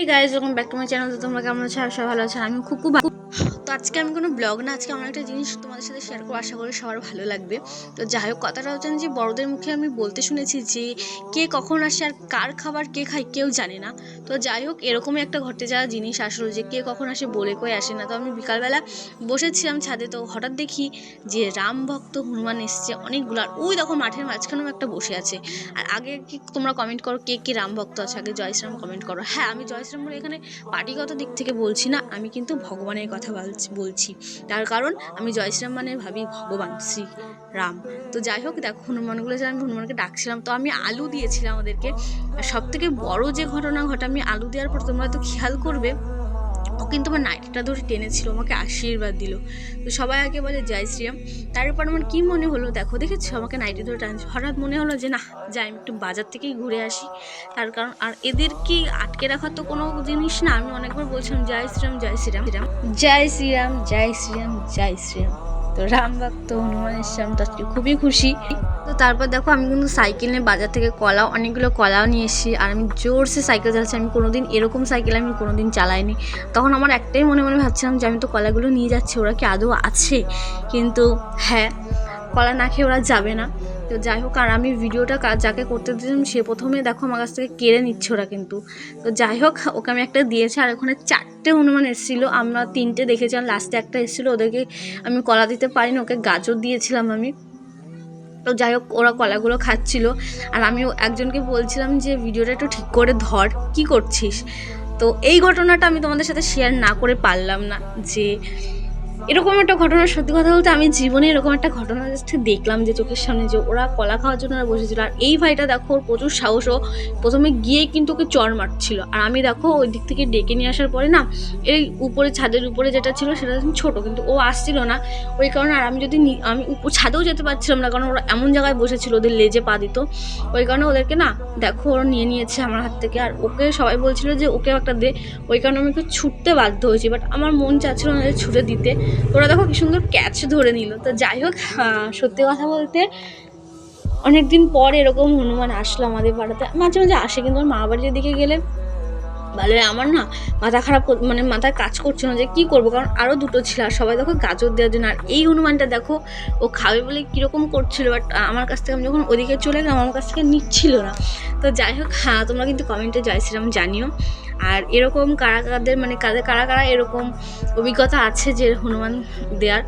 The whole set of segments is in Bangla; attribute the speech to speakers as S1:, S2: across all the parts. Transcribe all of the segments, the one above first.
S1: এই guys welcome back to my channel তো তোমরা কেমন আছো? সবাই ভালো আছো। আমি খুব খুব তো আজকে আমি কোনো ব্লগ না, আজকে আমার একটা জিনিস তোমাদের সাথে শেয়ার করব। আশা করি সবার ভালো লাগবে। তো যাই হোক, কথাটা হচ্ছে যে বড়দের মুখে আমি বলতে শুনেছি যে কে কখন আসে আর কার খাবার কে খায় কেউ জানে না। তো যাই হোক, এরকমই একটা ঘটে যাওয়া জিনিস আসলে যে কে কখন আসে বলে কই আসে না। তো আমি বিকালবেলা বসেছিলাম ছাদে, তো হঠাৎ দেখি যে রাম ভক্ত হনুমান এসছে অনেকগুলো। আর ওই দেখো মাঠের মাঝখানেও একটা বসে আছে। আর আগে কি তোমরা কমেন্ট করো কে কে রাম ভক্ত আছে? আগে জয়শ্রাম কমেন্ট করো। হ্যাঁ আমি জয়শ্রাম বলে এখানে পার্টিগত দিক থেকে বলছি না, আমি কিন্তু ভগবানের কথা বলছি তার কারণ আমি জয়শ্রাম মানে ভাবি ভগবান শ্রী রাম। তো যাই হোক, দেখো হনুমানগুলো যে আমি হনুমানকে ডাকছিলাম, তো আমি আলু দিয়েছিলাম ওদেরকে। সব থেকে বড় যে ঘটনা ঘটে, আমি আলু দেওয়ার পর তোমরা তো খেয়াল করবে কিন্তু আমার নাইটিটা ধরে টেনেছিল, আমাকে আশীর্বাদ দিল। তো সবাই আগে বলে, জয় শ্রীরাম। তারপর আমার কী মনে হলো, দেখো, দেখেছি? আমাকে নাইটি ধরে টানছে। হঠাৎ মনে হলো যে, না, যাই, আমি একটু বাজার থেকেই ঘুরে আসি। তার কারণ, আর এদের কি আটকে রাখার তো কোনো জিনিস না। আমি অনেকবার বলছিলাম, জয় শ্রীরাম জয় শ্রীরাম শ্রীরাম। জয় শ্রীরাম জয় শ্রীরাম জয় শ্রীরাম। তো রাম ভক্ত হনুমানের শ্যাম তো আজকে খুবই খুশি। তো তারপর দেখো, আমি কিন্তু সাইকেল নিয়ে বাজার থেকে কলা অনেকগুলো কলাও নিয়ে এসেছি, আর আমি জোরসে সাইকেল চালাচ্ছি। আমি কোনোদিন এরকম সাইকেল আমি কোনোদিন চালাইনি। তখন আমার একটাই মনে মনে ভাবছিলাম যে, আমি তো কলাগুলো নিয়ে যাচ্ছি, ওরা কি আদৌ আছে? কিন্তু হ্যাঁ কলা না খেয়ে ওরা যাবে না। তো যাই হোক, আর আমি ভিডিওটা যাকে করতে দিয়েছিলাম, সে প্রথমে দেখো আমার কাছ থেকে কেড়ে নিচ্ছে ওরা কিন্তু। তো যাই হোক, ওকে আমি একটা দিয়েছি, আর ওখানে চারটে হনুমান এসেছিল। আমরা তিনটে দেখেছিলাম লাস্টে একটা এসেছিল, ওদেরকে আমি কলা দিতে পারিনি, ওকে গাজর দিয়েছিলাম আমি। তো যাই হোক, ওরা কলাগুলো খাচ্ছিল। আর আমি একজনকে বলছিলাম যে, ভিডিওটা একটু ঠিক করে ধর, কি করছিস? তো এই ঘটনাটা আমি তোমাদের সাথে শেয়ার না করে পারলাম না যে এরকম একটা ঘটনা, সত্যি কথা বলতে আমি জীবনে এরকম একটা ঘটনা জাস্ট দেখলাম যে চোখের সামনে যে ওরা কলা খাওয়ার জন্য বসেছিল। আর এই ভাইটা দেখো, ওর প্রচুর সাহসও প্রথমে গিয়ে কিন্তু ওকে চর মারছিল। আর আমি দেখো, ওই দিক থেকে ডেকে নিয়ে আসার পরে না, এই উপরে ছাদের উপরে যেটা ছিল সেটা ছোট, কিন্তু ও আসছিল না। ওই কারণে আর আমি যদি আমি ছাদেও যেতে পারছিলাম না, কারণ ওরা এমন জায়গায় বসেছিল, ওদের লেজে পা দিত। ওই কারণে ওদেরকে না, দেখো, ওরা নিয়ে নিয়েছে আমার হাত থেকে। আর ওকে সবাই বলছিল যে ওকেও একটা দে। ওই কারণে আমি একটু ছুটতে বাধ্য হয়েছি বাট আমার মন চাচ্ছিল না যে ছুটে দিতে। ওরা দেখো কি সুন্দর ক্যাচ ধরে নিল। তো যাই হোক সত্যি কথা বলতে অনেকদিন পর এরকম হনুমান আসলো আমাদের পাড়াতে। মাঝে মাঝে আসে, কিন্তু আমার মা বাড়ির দিকে গেলে ভালো আমার না মাথা খারাপ মানে মাথায় কাজ করছে না, যে কি করব? কারণ আরও দুটো ছিল, আর সবাই দেখো গাজর দেওয়ার জন্য। আর এই হনুমানটা দেখো, ও খাবে বলে কীরকম করছিল বাট আমার কাছ থেকে আমি যখন ওদিকে চলে গেলাম, আমার কাছ থেকে নিচ্ছিল না। তো যাই হোক হ্যাঁ তোমরা কিন্তু কমেন্টে জয় জানিও। আর এরকম কারা কাদের মানে কাদের, কারা কারা এরকম অভিজ্ঞতা আছে যে হনুমান দেওয়ার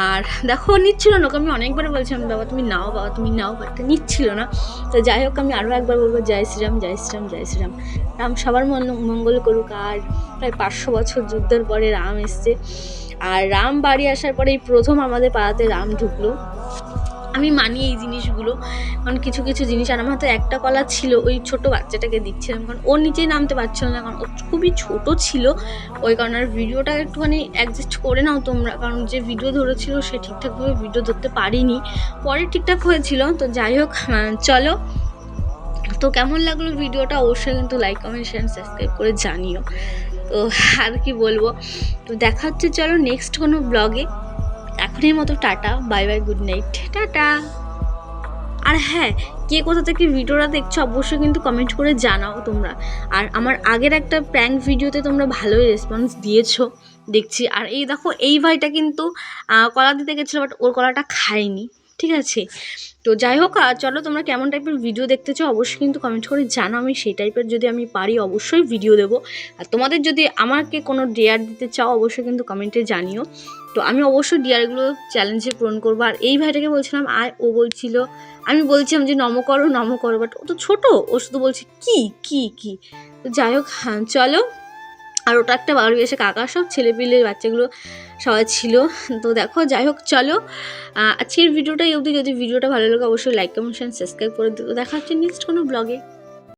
S1: আর দেখো, নিচ্ছিল না আমি অনেকবার বলছিলাম, বাবা, তুমি নাও, বাবা, তুমি নাও। বাট নিচ্ছিল না। তো যাই হোক, আমি আরও একবার বলব, জয় শ্রীরাম জয় শ্রীরাম জয় শ্রীরাম। রাম সবার মঙ্গল করুক। আর প্রায় পাঁচশো বছর যুদ্ধের পরে রাম এসছে। আর রাম বাড়ি আসার পরে এই প্রথম আমাদের পাড়াতে রাম ঢুকলো। আমি মানি এই জিনিসগুলো। কারণ কিছু কিছু জিনিস, আর আমার হাতে একটা কলা ছিল, ওই ছোট বাচ্চাটাকে দিচ্ছিলাম। কারণ ওর নিচেই নামতে পারছিল না, কারণ ও খুবই ছোট ছিল। ওই কারণে আর ভিডিওটা একটুখানি অ্যাডজাস্ট করে নাও তোমরা, কারণ যে ভিডিও ধরেছিল সে ঠিকঠাকভাবে ভিডিও ধরতে পারিনি। পরে ঠিকঠাক হয়েছিল, তো যাই হোক চলো। তো কেমন লাগল ভিডিওটা? অবশ্যই কিন্তু লাইক কমেন্ট শেয়ার সাবস্ক্রাইব করে জানিও। তো আর কি বলব? তো দেখা হচ্ছে, চলো নেক্সট কোনো ব্লগে এখনের মতো tata bye bye good night. Tata. আর হ্যাঁ কে কোথা থেকে ভিডিওটা দেখছ অবশ্যই কিন্তু কমেন্ট করে জানাও তোমরা। আর আমার আগের একটা প্র্যাঙ্ক ভিডিওতে তোমরা ভালোই রেসপন্স দিয়েছ দেখছি। আর এই দেখো এই ভাইটা কিন্তু কলা দিতে গেছিল বাট ওর কলাটা খায়নি। ঠিক আছে? তো যাই হোক আহ, চলো তোমরা কেমন টাইপের ভিডিও দেখতে চাও অবশ্যই কিন্তু কমেন্ট করে জানো আমি সেই টাইপের যদি আমি পারি অবশ্যই ভিডিও দেবো। আর তোমাদের যদি আমাকে কোনো ডেয়ার দিতে চাও অবশ্যই কিন্তু কমেন্টে জানিও। তো আমি অবশ্যই ডিয়ারগুলো চ্যালেঞ্জে পূরণ করব। আর এই ভাইটাকে বলছিলাম আর ও বলছিল আমি বলছিলাম যে নম করো নম করো। বাট ও তো ছোটো ও শুধু বলছে কি কি কি? তো যাই হোক হ্যাঁ চলো। আর ওটা একটা বাড়ি এসে কাকা সব ছেলেপিলে বাচ্চাগুলো সবাই ছিল। তো দেখো, যাই হোক, চলো। আজকের ভিডিওটা অবধি। যদি ভিডিওটা ভালো লাগে, অবশ্যই লাইক কমেন্ট সাবস্ক্রাইব করে দেখা হচ্ছে নেক্সট কোনো ব্লগে